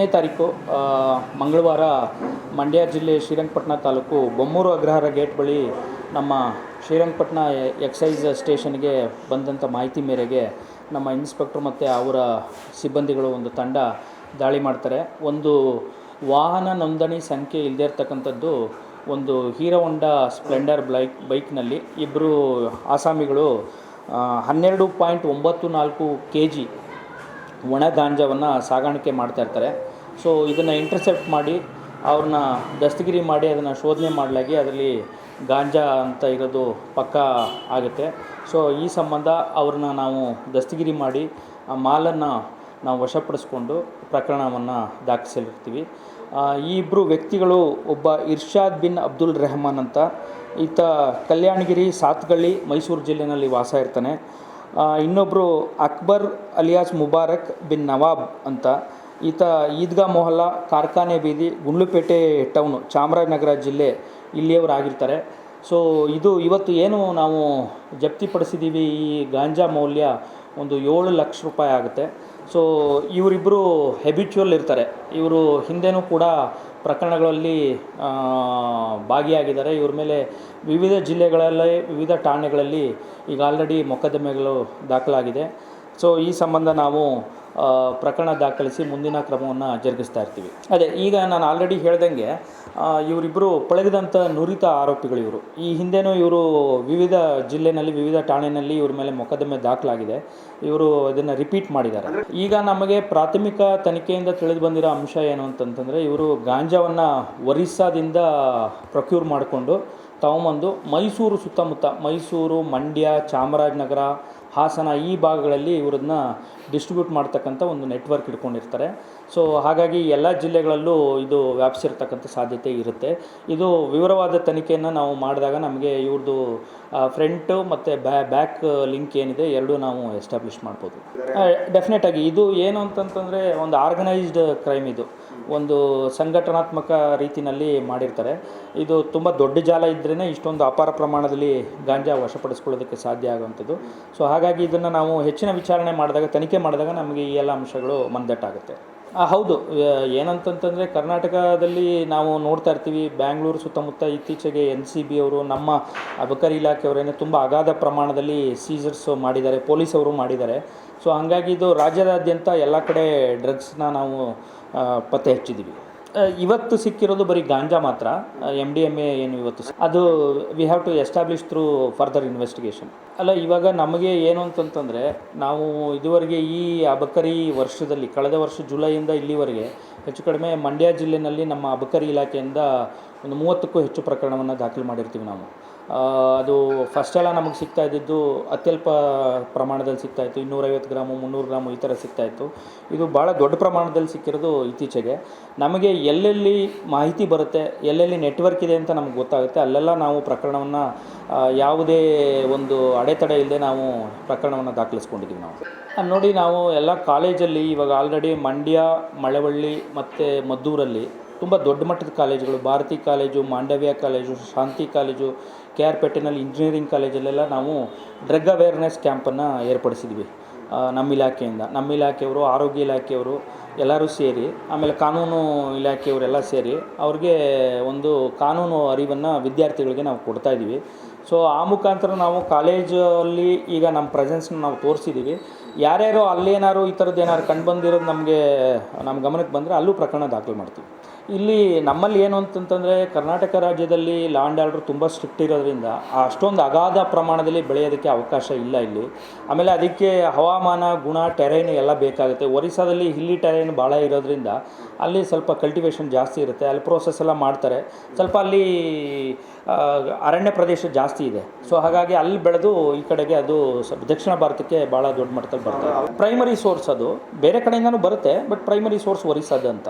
ಹತ್ತನೇ ತಾರೀಕು ಮಂಗಳವಾರ ಮಂಡ್ಯ ಜಿಲ್ಲೆ ಶ್ರೀರಂಗಪಟ್ಟಣ ತಾಲೂಕು ಬೊಮ್ಮೂರು ಅಗ್ರಹಾರ ಗೇಟ್ ಬಳಿ ನಮ್ಮ ಶ್ರೀರಂಗಪಟ್ಟಣ ಎಕ್ಸೈಸ್ ಸ್ಟೇಷನ್ಗೆ ಬಂದಂಥ ಮಾಹಿತಿ ಮೇರೆಗೆ ನಮ್ಮ ಇನ್ಸ್ಪೆಕ್ಟ್ರ್ ಮತ್ತು ಅವರ ಸಿಬ್ಬಂದಿಗಳು ಒಂದು ತಂಡ ದಾಳಿ ಮಾಡ್ತಾರೆ. ಒಂದು ವಾಹನ ನೋಂದಣಿ ಸಂಖ್ಯೆ ಇಲ್ಲದೇ ಇರ್ತಕ್ಕಂಥದ್ದು ಒಂದು ಹೀರೋ ಹೊಂಡಾ ಸ್ಪ್ಲೆಂಡರ್ ಬ್ಲೈಕ್ ಬೈಕ್ನಲ್ಲಿ ಇಬ್ಬರು ಆಸಾಮಿಗಳು ಹನ್ನೆರಡು ಪಾಯಿಂಟ್ ಒಂಬತ್ತು ನಾಲ್ಕು ಕೆ ಜಿ ಒಣ ಗಾಂಜಾವನ್ನು ಸಾಗಾಣಿಕೆ ಮಾಡ್ತಾ ಇರ್ತಾರೆ. ಸೊ ಇದನ್ನು ಇಂಟರ್ಸೆಪ್ಟ್ ಮಾಡಿ, ಅವ್ರನ್ನ ದಸ್ತಗಿರಿ ಮಾಡಿ, ಅದನ್ನು ಶೋಧನೆ ಮಾಡಲಾಗಿ ಅದರಲ್ಲಿ ಗಾಂಜಾ ಅಂತ ಇರೋದು ಪಕ್ಕಾ ಆಗುತ್ತೆ. ಸೊ ಈ ಸಂಬಂಧ ಅವ್ರನ್ನ ನಾವು ದಸ್ತಗಿರಿ ಮಾಡಿ, ಆ ಮಾಲನ್ನು ನಾವು ವಶಪಡಿಸ್ಕೊಂಡು ಪ್ರಕರಣವನ್ನು ದಾಖಲಿಸಲಿರ್ತೀವಿ. ಈ ಇಬ್ಬರು ವ್ಯಕ್ತಿಗಳು ಒಬ್ಬ ಇರ್ಷಾದ್ ಬಿನ್ ಅಬ್ದುಲ್ ರೆಹಮಾನ್ ಅಂತ. ಈತ ಕಲ್ಯಾಣಗಿರಿ ಸಾತ್ಗಳ್ಳಿ, ಮೈಸೂರು ಜಿಲ್ಲೆಯಲ್ಲಿ ವಾಸ ಇರ್ತಾನೆ. ಇನ್ನೊಬ್ಬರು ಅಕ್ಬರ್ ಅಲಿಯಾಸ್ ಮುಬಾರಕ್ ಬಿನ್ ನವಾಬ್ ಅಂತ. ಈತ ಈದ್ಗಾ ಮೊಹಲ್ಲಾ, ಕಾರ್ಖಾನೆ ಬೀದಿ, ಗುಂಡ್ಲುಪೇಟೆ ಟೌನು, ಚಾಮರಾಜನಗರ ಜಿಲ್ಲೆ ಇಲ್ಲಿಯವರು ಆಗಿರ್ತಾರೆ ಸೊ ಇದು ಇವತ್ತು ಏನು ನಾವು ಜಪ್ತಿಪಡಿಸಿದ್ದೀವಿ ಈ ಗಾಂಜಾ ಮೌಲ್ಯ ಒಂದು ಏಳು ಲಕ್ಷ ರೂಪಾಯಿ ಆಗುತ್ತೆ. ಸೊ ಇವರಿಬ್ಬರು ಹೆಬಿಚುವಲ್ ಇರ್ತಾರೆ. ಇವರು ಹಿಂದೆನೂ ಕೂಡ ಪ್ರಕರಣಗಳಲ್ಲಿ ಭಾಗಿಯಾಗಿದ್ದಾರೆ. ಇವ್ರ ಮೇಲೆ ವಿವಿಧ ಜಿಲ್ಲೆಗಳಲ್ಲಿ, ವಿವಿಧ ಠಾಣೆಗಳಲ್ಲಿ ಈಗ ಆಲ್ರೆಡಿ ಮೊಕದ್ದಮೆಗಳು ದಾಖಲಾಗಿದೆ. ಸೊ ಈ ಸಂಬಂಧ ನಾವು ಪ್ರಕರಣ ದಾಖಲಿಸಿ ಮುಂದಿನ ಕ್ರಮವನ್ನು ಜರುಗಿಸ್ತಾ ಇರ್ತೀವಿ. ಅದೇ, ಈಗ ನಾನು ಆಲ್ರೆಡಿ ಹೇಳ್ದಂಗೆ ಇವರಿಬ್ಬರು ಪಳಗಿದಂಥ ನುರಿತ ಆರೋಪಿಗಳು ಇವರು. ಈ ಹಿಂದೆನೂ ಇವರು ವಿವಿಧ ಜಿಲ್ಲೆನಲ್ಲಿ, ವಿವಿಧ ಠಾಣೆಯಲ್ಲಿ ಇವ್ರ ಮೇಲೆ ಮೊಕದ್ದಮೆ ದಾಖಲಾಗಿದೆ. ಇವರು ಇದನ್ನು ರಿಪೀಟ್ ಮಾಡಿದ್ದಾರೆ. ಈಗ ನಮಗೆ ಪ್ರಾಥಮಿಕ ತನಿಖೆಯಿಂದ ತಿಳಿದು ಬಂದಿರೋ ಅಂಶ ಏನು ಅಂತಂತಂದರೆ, ಇವರು ಗಾಂಜಾವನ್ನು ಒರಿಸ್ಸಾದಿಂದ ಪ್ರೊಕ್ಯೂರ್ ಮಾಡಿಕೊಂಡು ತಗೊಂಬಂದು ಮೈಸೂರು ಸುತ್ತಮುತ್ತ, ಮೈಸೂರು, ಮಂಡ್ಯ, ಚಾಮರಾಜನಗರ ಹಾಸನ ಈ ಭಾಗಗಳಲ್ಲಿ ಇವ್ರನ್ನ ಡಿಸ್ಟ್ರಿಬ್ಯೂಟ್ ಮಾಡ್ತಕ್ಕಂಥ ಒಂದು ನೆಟ್ವರ್ಕ್ ಇಟ್ಕೊಂಡಿರ್ತಾರೆ. ಸೊ ಹಾಗಾಗಿ ಎಲ್ಲ ಜಿಲ್ಲೆಗಳಲ್ಲೂ ಇದು ವ್ಯಾಪಿಸಿರ್ತಕ್ಕಂಥ ಸಾಧ್ಯತೆ ಇರುತ್ತೆ. ಇದು ವಿವರವಾದ ತನಿಖೆಯನ್ನು ನಾವು ಮಾಡಿದಾಗ ನಮಗೆ ಇವ್ರದ್ದು ಫ್ರಂಟು ಮತ್ತು ಬ್ಯಾ ಬ್ಯಾಕ್ ಲಿಂಕ್ ಏನಿದೆ ಎರಡೂ ನಾವು ಎಸ್ಟಾಬ್ಲಿಷ್ ಮಾಡ್ಬೋದು. ಡೆಫಿನೆಟ್ ಆಗಿ ಇದು ಏನು ಅಂತಂತಂದರೆ ಒಂದು ಆರ್ಗನೈಸ್ಡ್ ಕ್ರೈಮ್ ಇದು. ಒಂದು ಸಂಘಟನಾತ್ಮಕ ರೀತಿಯಲ್ಲಿ ಮಾಡಿರ್ತಾರೆ. ಇದು ತುಂಬ ದೊಡ್ಡ ಜಾಲ ಇದ್ರೇ ಇಷ್ಟೊಂದು ಅಪಾರ ಪ್ರಮಾಣದಲ್ಲಿ ಗಾಂಜಾ ವಶಪಡಿಸ್ಕೊಳ್ಳೋದಕ್ಕೆ ಸಾಧ್ಯ ಆಗುವಂಥದ್ದು. ಸೊ ಹಾಗಾಗಿ ಇದನ್ನು ನಾವು ಹೆಚ್ಚಿನ ವಿಚಾರಣೆ ಮಾಡಿದಾಗ, ತನಿಖೆ ಮಾಡಿದಾಗ ನಮಗೆ ಈ ಎಲ್ಲ ಅಂಶಗಳು ಮಂದಟ್ಟಾಗುತ್ತೆ. ಹೌದು. ಏನಂತಂತಂದರೆ ಕರ್ನಾಟಕದಲ್ಲಿ ನಾವು ನೋಡ್ತಾ ಇರ್ತೀವಿ, ಬ್ಯಾಂಗ್ಳೂರು ಸುತ್ತಮುತ್ತ ಇತ್ತೀಚೆಗೆ ಎನ್ ಸಿ ಬಿ ಅವರು ನಮ್ಮ ಅಬಕಾರಿ ಇಲಾಖೆಯವರೇನೆ ತುಂಬ ಅಗಾಧ ಪ್ರಮಾಣದಲ್ಲಿ ಸೀಜರ್ಸ್ ಮಾಡಿದ್ದಾರೆ ಪೊಲೀಸ್ ಅವರು ಮಾಡಿದ್ದಾರೆ. ಸೊ ಹಂಗಾಗಿ ಇದು ರಾಜ್ಯದಾದ್ಯಂತ ಎಲ್ಲ ಕಡೆ ಡ್ರಗ್ಸ್ನ ನಾವು ಪತ್ತೆ ಹಚ್ಚಿದ್ದೀವಿ. ಇವತ್ತು ಸಿಕ್ಕಿರೋದು ಬರೀ ಗಾಂಜಾ ಮಾತ್ರ. ಎಂ ಡಿ ಎಂ ಎ ಏನು ಇವತ್ತು ಅದು we have to establish through further investigation ಅಲ್ಲ, ಇವಾಗ ನಮಗೆ ಏನು ಅಂತಂತಂದರೆ, ನಾವು ಇದುವರೆಗೆ ಈ ಅಬಕರಿ ವರ್ಷದಲ್ಲಿ, ಕಳೆದ ವರ್ಷ ಜುಲೈಯಿಂದ ಇಲ್ಲಿವರೆಗೆ ಹೆಚ್ಚು ಕಡಿಮೆ ಮಂಡ್ಯ ಜಿಲ್ಲೆಯಲ್ಲಿ ನಮ್ಮ ಅಬಕರಿ ಇಲಾಖೆಯಿಂದ ಒಂದು ಮೂವತ್ತಕ್ಕೂ ಹೆಚ್ಚು ಪ್ರಕರಣವನ್ನು ದಾಖಲು ಮಾಡಿರ್ತೀವಿ ನಾವು. ಅದು ಫಸ್ಟ್ ಎಲ್ಲ ನಮಗೆ ಸಿಗ್ತಾ ಇದ್ದಿದ್ದು ಅತ್ಯಲ್ಪ ಪ್ರಮಾಣದಲ್ಲಿ ಸಿಗ್ತಾ ಇತ್ತು. ಇನ್ನೂರೈವತ್ತು ಗ್ರಾಮು, ಮುನ್ನೂರು ಗ್ರಾಮು ಈ ಥರ ಸಿಗ್ತಾ ಇತ್ತು. ಇದು ಭಾಳ ದೊಡ್ಡ ಪ್ರಮಾಣದಲ್ಲಿ ಸಿಕ್ಕಿರೋದು ಇತ್ತೀಚೆಗೆ. ನಮಗೆ ಎಲ್ಲೆಲ್ಲಿ ಮಾಹಿತಿ ಬರುತ್ತೆ, ಎಲ್ಲೆಲ್ಲಿ ನೆಟ್ವರ್ಕ್ ಇದೆ ಅಂತ ನಮ್ಗೆ ಗೊತ್ತಾಗುತ್ತೆ. ಅಲ್ಲೆಲ್ಲ ನಾವು ಪ್ರಕರಣವನ್ನು ಯಾವುದೇ ಒಂದು ಅಡೆತಡೆ ಇಲ್ಲದೆ ನಾವು ಪ್ರಕರಣವನ್ನು ದಾಖಲಿಸ್ಕೊಂಡಿದ್ದೀವಿ ನಾವು. ನೋಡಿ ನಾವು ಎಲ್ಲ ಕಾಲೇಜಲ್ಲಿ ಇವಾಗ ಆಲ್ರೆಡಿ ಮಂಡ್ಯ, ಮಳವಳ್ಳಿ ಮತ್ತು ಮದ್ದೂರಲ್ಲಿ ತುಂಬ ದೊಡ್ಡ ಮಟ್ಟದ ಕಾಲೇಜುಗಳು, Bharathi college, Mandavya college, Shanthi college, K R ಪೇಟೆನಲ್ಲಿ ಇಂಜಿನಿಯರಿಂಗ್ ಕಾಲೇಜಲ್ಲೆಲ್ಲ ನಾವು ಡ್ರಗ್ ಅವೇರ್ನೆಸ್ ಕ್ಯಾಂಪನ್ನು ಏರ್ಪಡಿಸಿದ್ವಿ ನಮ್ಮ ಇಲಾಖೆಯಿಂದ. ನಮ್ಮ ಇಲಾಖೆಯವರು, ಆರೋಗ್ಯ ಇಲಾಖೆಯವರು ಎಲ್ಲರೂ ಸೇರಿ, ಆಮೇಲೆ ಕಾನೂನು ಇಲಾಖೆಯವರೆಲ್ಲ ಸೇರಿ ಅವ್ರಿಗೆ ಒಂದು ಕಾನೂನು ಅರಿವನ್ನು ವಿದ್ಯಾರ್ಥಿಗಳಿಗೆ ನಾವು ಕೊಡ್ತಾ ಇದ್ದೀವಿ. ಸೊ, ಆ ಮುಖಾಂತರ ನಾವು ಕಾಲೇಜಲ್ಲಿ ಈಗ ನಮ್ಮ ಪ್ರೆಸೆನ್ಸ್ನ ನಾವು ತೋರಿಸಿದ್ದೀವಿ. ಯಾರ್ಯಾರು ಅಲ್ಲೇನಾದ್ರು ಈ ಥರದ್ದು ಏನಾದ್ರು ಕಂಡು ಬಂದಿರೋದು ನಮಗೆ, ನಮ್ಮ ಗಮನಕ್ಕೆ ಬಂದರೆ ಅಲ್ಲೂ ಪ್ರಕರಣ ದಾಖಲು ಮಾಡ್ತೀವಿ. ಇಲ್ಲಿ ನಮ್ಮಲ್ಲಿ ಏನು ಅಂತಂತಂದರೆ ಕರ್ನಾಟಕ ರಾಜ್ಯದಲ್ಲಿ ಲ್ಯಾಂಡ್ ಆರ್ಡರ್ ತುಂಬ ಸ್ಟ್ರಿಕ್ಟ್ ಇರೋದ್ರಿಂದ ಅಷ್ಟೊಂದು ಅಗಾಧ ಪ್ರಮಾಣದಲ್ಲಿ ಬೆಳೆಯೋದಕ್ಕೆ ಅವಕಾಶ ಇಲ್ಲ ಇಲ್ಲಿ. ಆಮೇಲೆ ಅದಕ್ಕೆ ಹವಾಮಾನ, ಗುಣ ಟೆರೈನ್ ಎಲ್ಲ ಬೇಕಾಗುತ್ತೆ. ಒರಿಸ್ಸಾದಲ್ಲಿ ಹಿಲ್ಲಿ ಟೆರೈನ್ ಭಾಳ ಇರೋದ್ರಿಂದ ಅಲ್ಲಿ ಸ್ವಲ್ಪ ಕಲ್ಟಿವೇಷನ್ ಜಾಸ್ತಿ ಇರುತ್ತೆ. ಅಲ್ಲಿ ಪ್ರೋಸೆಸ್ ಎಲ್ಲ ಮಾಡ್ತಾರೆ. ಸ್ವಲ್ಪ ಅಲ್ಲಿ ಅರಣ್ಯ ಪ್ರದೇಶ ಜಾಸ್ತಿ ಇದೆ. ಸೊ ಹಾಗಾಗಿ ಅಲ್ಲಿ ಬೆಳೆದು ಈ ಕಡೆಗೆ ಅದು ದಕ್ಷಿಣ ಭಾರತಕ್ಕೆ ಭಾಳ ದೊಡ್ಡ ಮಟ್ಟದಲ್ಲಿ ಬರ್ತದೆ. ಪ್ರೈಮರಿ ಸೋರ್ಸ್ ಅದು. ಬೇರೆ ಕಡೆಯಿಂದನೂ ಬರುತ್ತೆ ಬಟ್ ಪ್ರೈಮರಿ ಸೋರ್ಸ್ ಒರಿಸ್ಸಾದ ಅಂತ